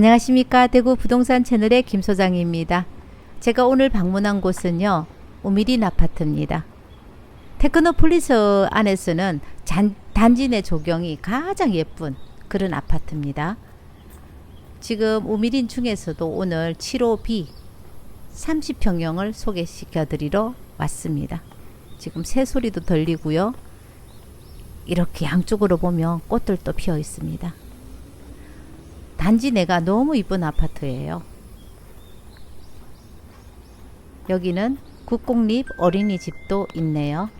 안녕하십니까 대구 부동산 채널의 김 소장입니다. 제가 오늘 방문한 곳은요 우미린 아파트입니다. 테크노폴리스 안에서는 잔- 단지 내 조경이 가장 예쁜 그런 아파트입니다. 지금 우미린 중에서도 오늘 7호B 30평형을 소개시켜 드리러 왔습니다. 지금 새 소리도 들리고요. 이렇게 양쪽으로 보면 꽃들도 피어 있습니다. 단지 내가 너무 이쁜 아파트예요. 여기는 국공립 어린이집도 있네요.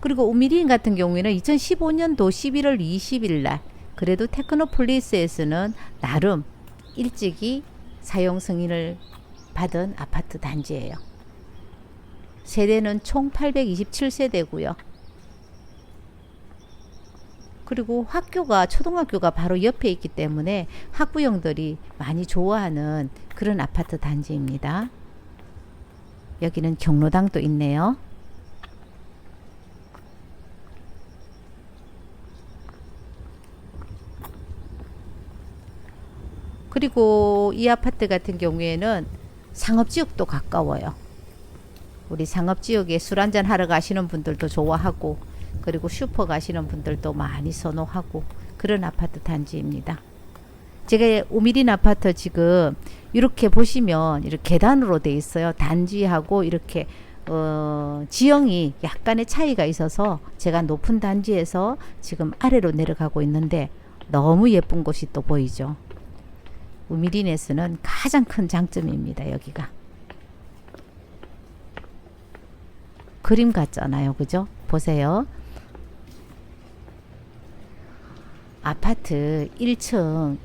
그리고 우미린 같은 경우에는 2015년도 11월 20일 날 그래도 테크노폴리스에서는 나름 일찍이 사용 승인을 받은 아파트 단지예요. 세대는 총 827세대고요. 그리고 학교가 초등학교가 바로 옆에 있기 때문에 학부형들이 많이 좋아하는 그런 아파트 단지입니다. 여기는 경로당도 있네요. 그리고 이 아파트 같은 경우에는 상업지역도 가까워요. 우리 상업지역에 술 한잔 하러 가시는 분들도 좋아하고 그리고 슈퍼 가시는 분들도 많이 선호하고 그런 아파트 단지입니다. 제가 오미린 아파트 지금 이렇게 보시면 이렇게 계단으로 돼 있어요. 단지하고 이렇게 어, 지형이 약간의 차이가 있어서 제가 높은 단지에서 지금 아래로 내려가고 있는데 너무 예쁜 곳이 또 보이죠. 우미린에서는 가장 큰 장점입니다. 여기가 그림 같잖아요, 그죠? 보세요. 아파트 1층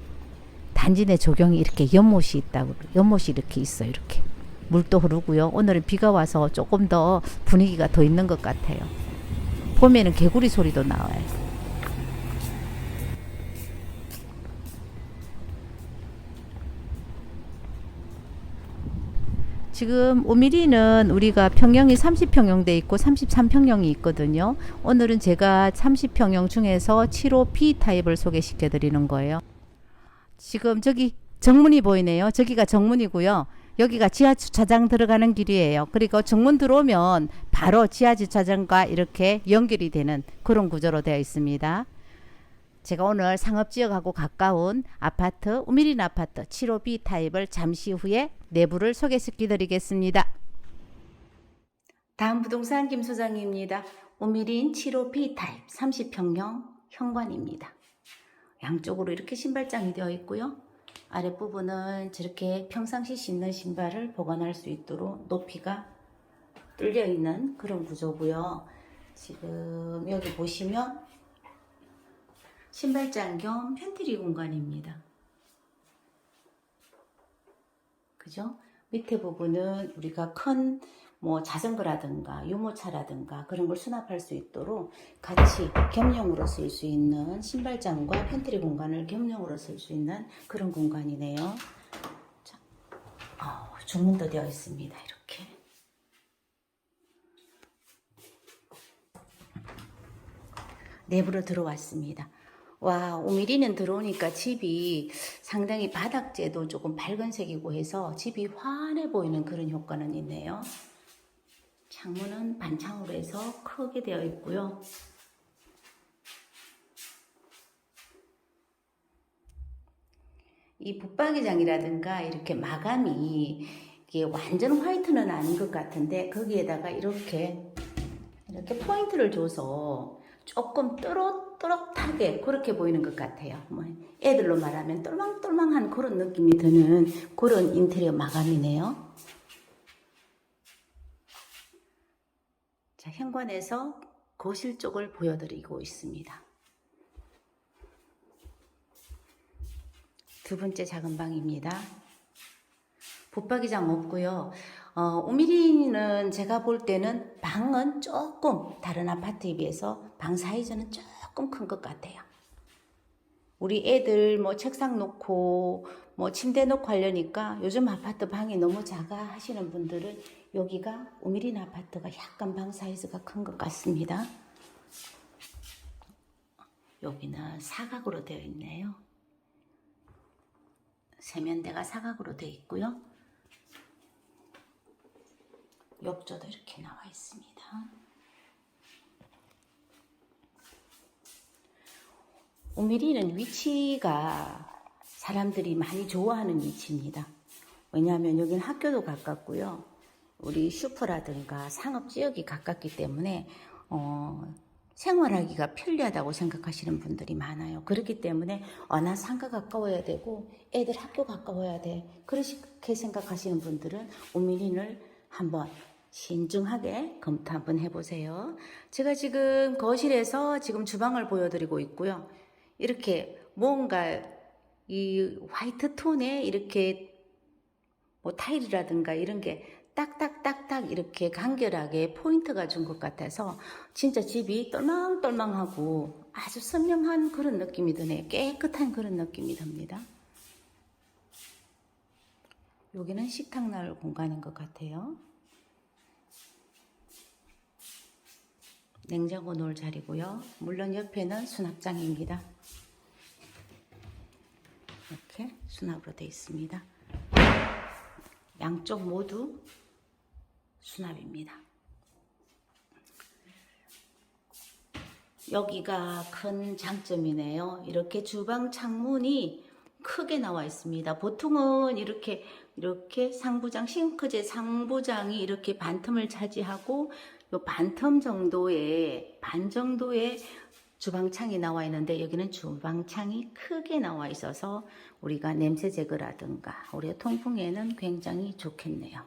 단지 내 조경이 이렇게 연못이 있다고 연못이 이렇게 있어요 이렇게. 물도 흐르고요. 오늘은 비가 와서 조금 더 분위기가 더 있는 것 같아요. 봄에는 개구리 소리도 나와요 지금 오미리는 우리가 평형이 30평형 돼 있고 33평형이 있거든요. 오늘은 제가 30평형 중에서 7호 타입을 소개시켜 드리는 거예요. 지금 저기 정문이 보이네요. 저기가 정문이고요. 여기가 지하 주차장 들어가는 길이에요. 그리고 정문 들어오면 바로 지하 주차장과 이렇게 연결이 되는 그런 구조로 되어 있습니다. 제가 오늘 상업지역하고 가까운 아파트 우미린 아파트 7호B 타입을 잠시 후에 내부를 소개시켜 드리겠습니다. 다음 부동산 김 소장입니다. 우미린 7호B 타입 30평형 현관입니다. 양쪽으로 이렇게 신발장이 되어 있고요. 아랫부분은 저렇게 평상시 신는 신발을 보관할 수 있도록 높이가 뚫려 있는 그런 구조고요. 지금 여기 보시면 신발장 겸 팬트리 공간입니다. 그죠? 밑에 부분은 우리가 큰 뭐 자전거라든가 유모차라든가 그런 걸 수납할 수 있도록 같이 겸용으로 쓸 수 있는 신발장과 팬트리 공간을 겸용으로 쓸 수 있는 그런 공간이네요. 자, 어, 주문도 되어 있습니다. 이렇게. 내부로 들어왔습니다. 와, 오미리는 들어오니까 집이 상당히 바닥재도 조금 밝은색이고 해서 집이 환해 보이는 그런 효과는 있네요. 창문은 반창으로 해서 크게 되어 있고요. 이 붙박이장이라든가 이렇게 마감이 이게 완전 화이트는 아닌 것 같은데 거기에다가 이렇게 이렇게 포인트를 줘서 조금 또렷 또렷하게 그렇게 보이는 것 같아요. 뭐 애들로 말하면 똘망똘망한 그런 느낌이 드는 그런 인테리어 마감이네요. 자, 현관에서 거실 쪽을 보여드리고 있습니다. 두 번째 작은 방입니다. 붙박이장 없고요. 어, 오미리는 제가 볼 때는 방은 조금 다른 아파트에 비해서 방 사이즈는 조금 큰 것 같아요. 우리 애들 뭐 책상 놓고 뭐 침대 놓고 하려니까 요즘 아파트 방이 너무 작아 하시는 분들은 여기가 오미린 아파트가 약간 방 사이즈가 큰 것 같습니다. 여기는 사각으로 되어 있네요. 세면대가 사각으로 되어 있고요. 욕조도 이렇게 나와 있습니다. 오미리는 위치가 사람들이 많이 좋아하는 위치입니다. 왜냐하면 여기는 학교도 가깝고요. 우리 슈퍼라든가 상업 지역이 가깝기 때문에 어, 생활하기가 편리하다고 생각하시는 분들이 많아요. 그렇기 때문에 어, 나 상가 가까워야 되고 애들 학교 가까워야 돼. 그렇게 생각하시는 분들은 오미린을 한번 신중하게 검토 한번 해보세요. 제가 지금 거실에서 지금 주방을 보여드리고 있고요. 이렇게 뭔가 이 화이트 톤에 이렇게 뭐 타일이라든가 이런 게 딱딱딱딱 이렇게 간결하게 포인트가 준 것 같아서 진짜 집이 똘망똘망하고 아주 선명한 그런 느낌이 드네요. 깨끗한 그런 느낌이 듭니다. 여기는 식탁 날 공간인 것 같아요. 냉장고 놓을 자리고요. 물론 옆에는 수납장입니다. 이렇게 수납으로 되어 있습니다. 양쪽 모두 수납입니다. 여기가 큰 장점이네요. 이렇게 주방 창문이 크게 나와 있습니다. 보통은 이렇게 이렇게 상부장 싱크대 상부장이 이렇게 반틈을 차지하고 요 반틈 정도의 반 정도의 주방창이 나와 있는데 여기는 주방창이 크게 나와 있어서 우리가 냄새 제거라든가 우리가 통풍에는 굉장히 좋겠네요.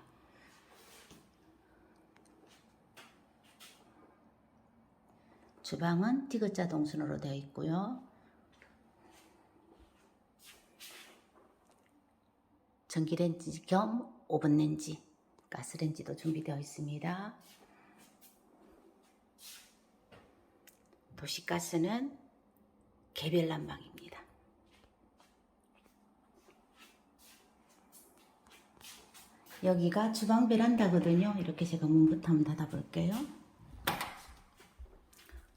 주방은 디귿자 동선으로 되어 있고요. 전기레인지 겸 오븐레인지, 가스레인지도 준비되어 있습니다. 도시가스는 개별 난방입니다. 여기가 주방 베란다거든요. 이렇게 제가 문부터 한번 닫아볼게요.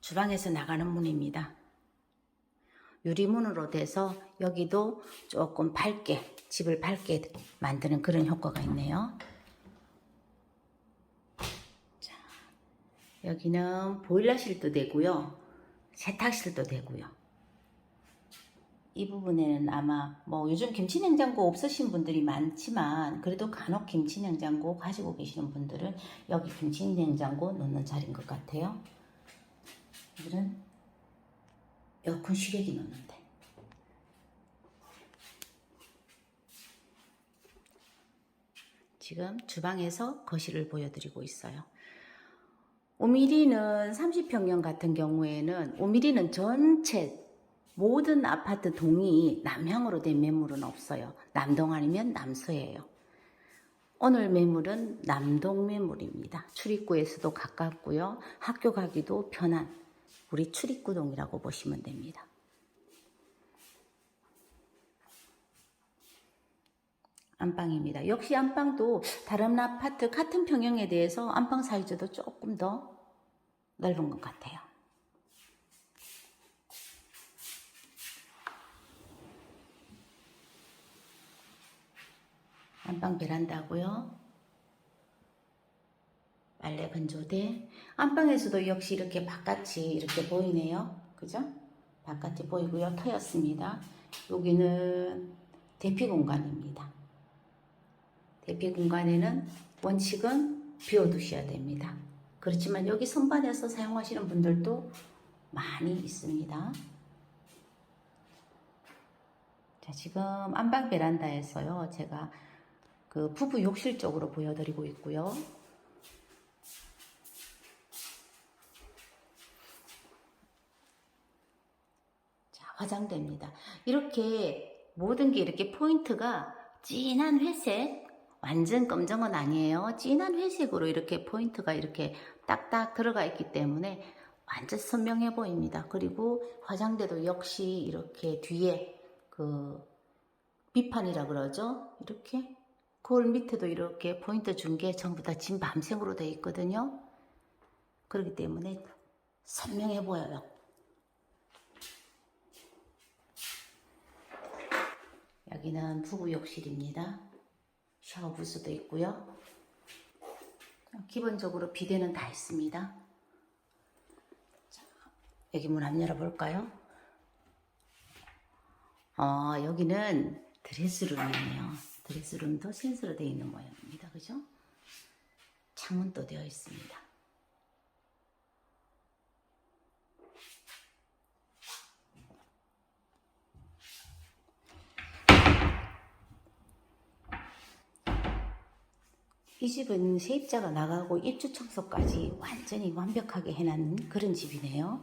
주방에서 나가는 문입니다. 유리문으로 돼서 여기도 조금 밝게, 집을 밝게 만드는 그런 효과가 있네요. 자, 여기는 보일러실도 되고요. 세탁실도 되고요. 이 부분에는 아마 뭐 요즘 김치 냉장고 없으신 분들이 많지만 그래도 간혹 김치 냉장고 가지고 계시는 분들은 여기 김치 냉장고 넣는 자리인 것 같아요. 이런 에어컨 시래기 넣는데 지금 주방에서 거실을 보여드리고 있어요. 5mm는 30평형 같은 경우에는 5mm는 전체 모든 아파트 동이 남향으로 된 매물은 없어요. 남동 아니면 남서예요. 오늘 매물은 남동 매물입니다. 출입구에서도 가깝고요. 학교 가기도 편한 우리 출입구동이라고 보시면 됩니다. 안방입니다. 역시 안방도 다른 아파트 같은 평형에 대해서 안방 사이즈도 조금 더 넓은 것 같아요. 안방 베란다고요. 빨래 건조대. 안방에서도 역시 이렇게 바깥이 이렇게 보이네요. 그죠? 바깥이 보이고요. 터였습니다. 여기는 대피 공간입니다. 대피 공간에는 원칙은 비워두셔야 됩니다. 그렇지만 여기 선반에서 사용하시는 분들도 많이 있습니다. 자, 지금 안방 베란다에서요, 제가 그 부부 욕실 쪽으로 보여드리고 있고요. 자, 화장대입니다. 이렇게 모든 게 이렇게 포인트가 진한 회색, 완전 검정은 아니에요. 진한 회색으로 이렇게 포인트가 이렇게 딱딱 들어가 있기 때문에 완전 선명해 보입니다. 그리고 화장대도 역시 이렇게 뒤에 그 밑판이라 그러죠. 이렇게 거울 밑에도 이렇게 포인트 준 게 전부 다 진 밤색으로 되어 있거든요. 그렇기 때문에 선명해 보여요. 여기 여기는 부부 욕실입니다. 샤워 부스도 있고요. 기본적으로 비대는 다 있습니다. 자, 여기 문 한번 열어볼까요? 어, 여기는 드레스룸이에요. 드레스룸도 신스로 되어 있는 모양입니다. 그죠? 창문도 되어 있습니다. 이 집은 세입자가 나가고 입주 청소까지 완전히 완벽하게 해놓은 그런 집이네요.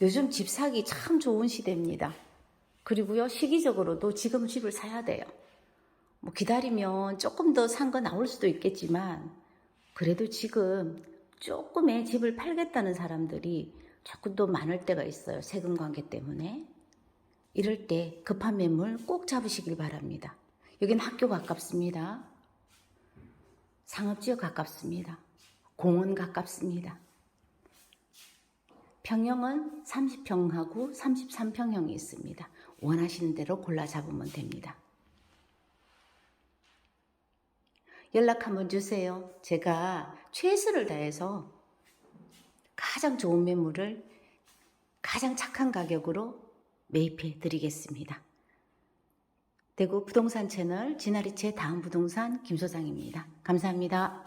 요즘 집 사기 참 좋은 시대입니다. 그리고요, 시기적으로도 지금 집을 사야 돼요. 뭐 기다리면 조금 더 산 거 나올 수도 있겠지만, 그래도 지금 조금의 집을 팔겠다는 사람들이 조금 더 많을 때가 있어요. 세금 관계 때문에. 이럴 때 급한 매물 꼭 잡으시길 바랍니다. 여긴 학교 가깝습니다. 상업지역 가깝습니다. 공원 가깝습니다. 평형은 30평하고 33평형이 있습니다. 원하시는 대로 골라 잡으면 됩니다. 연락 한번 주세요. 제가 최선을 다해서 가장 좋은 매물을 가장 착한 가격으로 매입해 드리겠습니다. 대구 부동산 채널 진아리채 다음 부동산 김 소장입니다. 감사합니다.